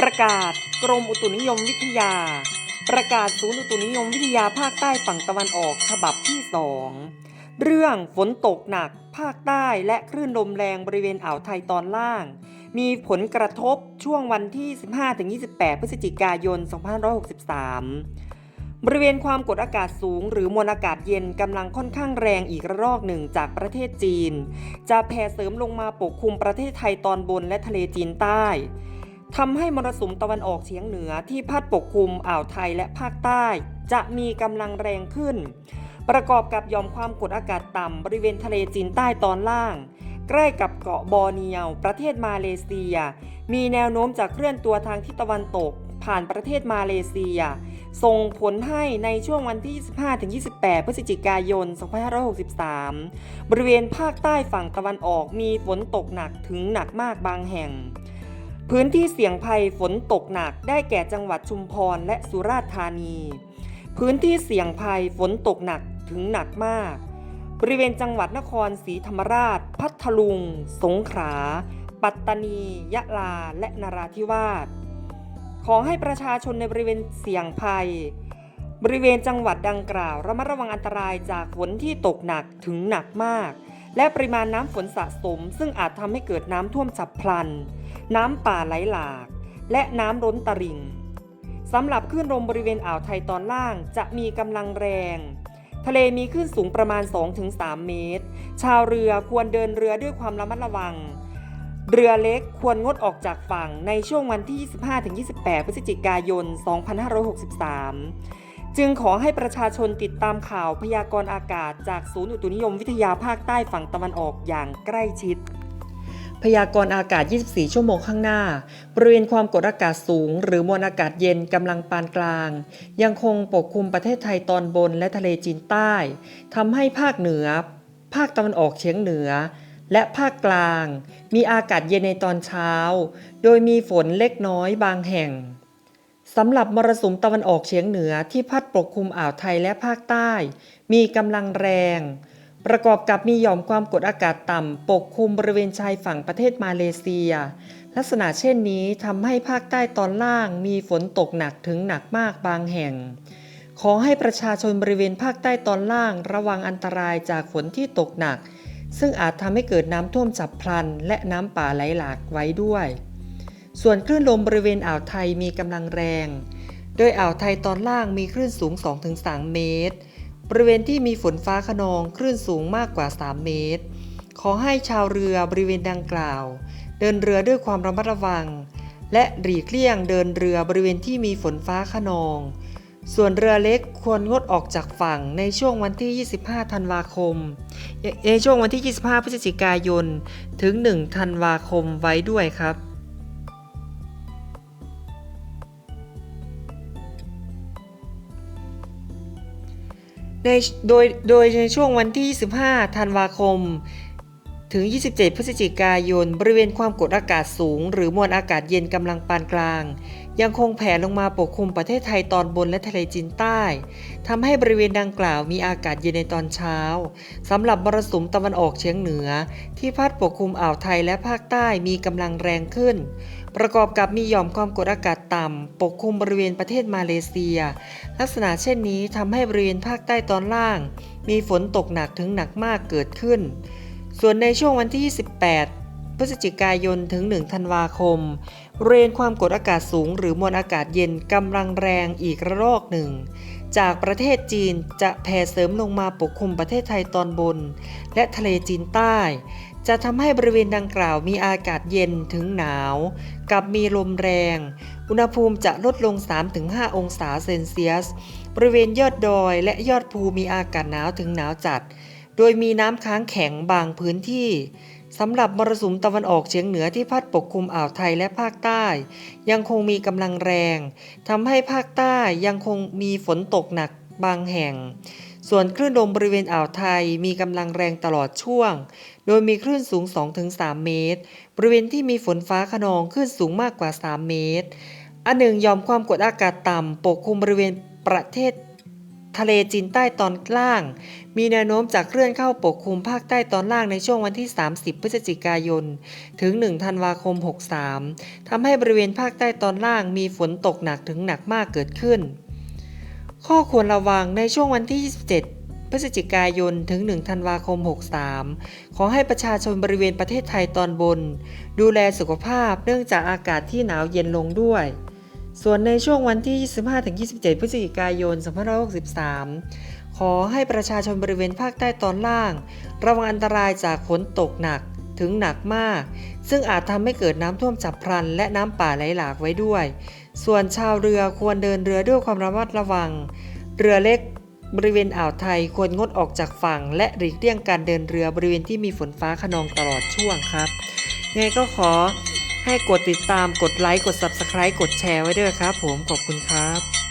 ประกาศกรมอุตุนิยมวิทยา ประกาศศูนย์อุตุนิยมวิทยาภาคใต้ฝั่งตะวันออกฉบับที่2เรื่องฝนตกหนักภาคใต้และคลื่นลมแรงบริเวณอ่าวไทยตอนล่าง มีผลกระทบช่วงวันที่ 15-28 พฤศจิกายน 2563บริเวณความกดอากาศสูงหรือมวลอากาศเย็นกำลังค่อนข้างแรงอีกระลอกหนึ่งจากประเทศจีน จะแผ่เสริมลงมาปกคลุมประเทศไทยตอนบนและทะเลจีนใต้ ทำให้มรสุมตะวันออกเฉียงเหนือที่พัดปกคลุมอ่าวไทยและภาคใต้ จะมีกำลังแรงขึ้น ประกอบกับยอมความกดอากาศต่ำบริเวณทะเลจีนใต้ตอนล่าง ใกล้กับเกาะบอร์เนียว ประเทศมาเลเซีย มีแนวโน้มจะเคลื่อนตัวทางทิศตะวันตก ผ่านประเทศมาเลเซีย ส่งผลให้ในช่วงวันที่ 25-28 พฤศจิกายน 2563 บริเวณภาคใต้ฝั่งตะวันออกมีฝนตกหนักถึงหนักมากบางแห่ง พื้นที่เสี่ยงภัยฝนตกหนักได้แก่จังหวัดชุมพรและสุราษฎร์ธานี พื้นที่เสี่ยงภัยฝนตกหนักถึงหนักมาก บริเวณจังหวัดนครศรีธรรมราช พัทลุง สงขลา ปัตตานี ยะลา และนราธิวาส ขอให้ประชาชนในบริเวณเสี่ยงภัย บริเวณจังหวัดดังกล่าวระมัดระวังอันตรายจากฝนที่ตกหนักถึงหนักมาก และปริมาณน้ำฝนสะสม ซึ่งอาจทำให้เกิดน้ำท่วมฉับพลัน น้ำป่าไหลหลาก และน้ำล้นตลิ่งสำหรับคลื่นลมบริเวณอ่าวไทยตอนล่างจะมีกำลังแรง ทะเลมีคลื่นสูงประมาณ 2-3 เมตร ชาวเรือควรเดินเรือด้วยความระมัดระวัง เรือเล็กควรงดออกจากฝั่งในช่วงวันที่ 25-28 พฤศจิกายน 2563 จึงขอให้ประชาชนติดตามข่าวพยากรณ์อากาศจากศูนย์อุตุนิยมวิทยาภาคใต้ฝั่งตะวันออกอย่างใกล้ชิด พยากรณ์อากาศ 24 ชั่วโมงข้างหน้า บริเวณความกดอากาศสูง หรือมวลอากาศเย็นกำลังปานกลาง ยังคงปกคลุมประเทศไทยตอนบนและทะเลจีนใต้ทำให้ภาคเหนือ ภาคตะวันออกเฉียงเหนือ และภาคกลาง มีอากาศเย็นในตอนเช้า โดยมีฝนเล็กน้อยบางแห่งสำหรับมรสุมตะวันออกเฉียงเหนือที่พัดปกคลุมอ่าวไทยและภาคใต้ มีกำลังแรง ประกอบกับมีหย่อมความกดอากาศต่ำ ปกคลุมบริเวณชายฝั่งประเทศมาเลเซีย ลักษณะเช่นนี้ทำให้ภาคใต้ตอนล่างมีฝนตกหนักถึงหนักมากบางแห่ง ขอให้ประชาชนบริเวณภาคใต้ตอนล่างระวังอันตรายจากฝนที่ตกหนัก ซึ่งอาจทำให้เกิดน้ำท่วมฉับพลัน และน้ำป่าไหลหลากไว้ด้วย ส่วนคลื่นลมบริเวณอ่าวไทยมีกำลังแรง โดยอ่าวไทยตอนล่างมีคลื่นสูง 2-3 เมตร บริเวณที่มีฝนฟ้าขนองคลื่นสูงมากกว่า 3 เมตร ขอให้ชาวเรือบริเวณดังกล่าว เดินเรือด้วยความระมัดระวัง และหลีกเลี่ยงเดินเรือบริเวณที่มีฝนฟ้าขนอง ส่วนเรือเล็กควรงดออกจากฝั่งในช่วงวันที่ 25 ธันวาคม ในช่วงวันที่ 25 พฤศจิกายน ถึง 1 ธันวาคมไว้ด้วยครับ ในโดยโดยในช่วงวันที่ 25 ธันวาคม ถึง 27 พฤศจิกายน บริเวณความกดอากาศสูง หรือมวลอากาศเย็นกำลังปานกลาง ยังคงแผ่ลงมาปกคลุมประเทศไทยตอนบนและทะเลจีนใต้ทำให้บริเวณดังกล่าวมีอากาศเย็นในตอนเช้าสำหรับมรสุมตะวันออกเฉียงเหนือ ที่พัดปกคลุมอ่าวไทยและภาคใต้มีกำลังแรงขึ้น ประกอบกับมีหย่อมความกดอากาศต่ำปกคลุมบริเวณประเทศมาเลเซีย ลักษณะเช่นนี้ทำให้บริเวณภาคใต้ตอนล่าง มีฝนตกหนักถึงหนักมากเกิดขึ้น ส่วนในช่วงวันที่ 28 พฤศจิกายนถึง 1 ธันวาคมบริเวณความกดอากาศสูงหรือมวลอากาศเย็นกำลังแรงอีกระลอกหนึ่ง จากประเทศจีนจะแผ่เสริมลงมาปกคลุมประเทศไทยตอนบน และทะเลจีนใต้ จะทำให้บริเวณดังกล่าวมีอากาศเย็นถึงหนาว กับมีลมแรง อุณหภูมิจะลดลง 3-5 องศาเซนเซียส บริเวณยอดดอยและยอดภูมีอากาศหนาวถึงหนาวจัด โดยมีน้ำค้างแข็งบางพื้นที่สำหรับมรสุมตะวันออกเฉียงเหนือที่พัดปกคลุมอ่าวไทยและภาคใต้ ยังคงมีกำลังแรงทำให้ภาคใต้ยังคงมีฝนตกหนักบางแห่ง ส่วนคลื่นลมบริเวณอ่าวไทยมีกำลังแรงตลอดช่วง โดยมีคลื่นสูง 2-3 เมตร บริเวณที่มีฝนฟ้าขนองคลื่นสูงมากกว่า 3 เมตร อันหนึ่งยอมความกดอากาศต่ำปกคลุมบริเวณประเทศ ทะเลจีนใต้ตอนล่าง มีแนวโน้มจะเคลื่อนเข้าปกคลุมภาคใต้ตอนล่างในช่วงวันที่ 30 พฤศจิกายน ถึง 1 ธันวาคม 63ทำให้บริเวณภาคใต้ตอนล่างมีฝนตกหนักถึงหนักมากเกิดขึ้น ข้อควรระวังในช่วงวันที่ 27พฤศจิกายนถึง 1 ธันวาคม 63 ขอให้ประชาชนบริเวณประเทศไทยตอนบน ดูแลสุขภาพเนื่องจากอากาศที่หนาวเย็นลงด้วย ส่วนในช่วงวันที่ 25-27 พฤศจิกายน 2563 ขอให้ประชาชนบริเวณภาคใต้ตอนล่าง ระวังอันตรายจากฝนตกหนักถึงหนักมาก ซึ่งอาจทำให้เกิดน้ำท่วมฉับพลัน และน้ำป่าไหลหลากไว้ด้วย ส่วนชาวเรือควรเดินเรือด้วยความระมัดระวัง เรือเล็กบริเวณอ่าวไทยควรงดออกจากฝั่ง และหลีกเลี่ยงการเดินเรือบริเวณที่มีฝนฟ้าขนองตลอดช่วงครับ ไงก็ขอ ให้กดติดตามกดไลค์กด Subscribe กดแชร์ไว้ด้วยครับผมขอบคุณครับ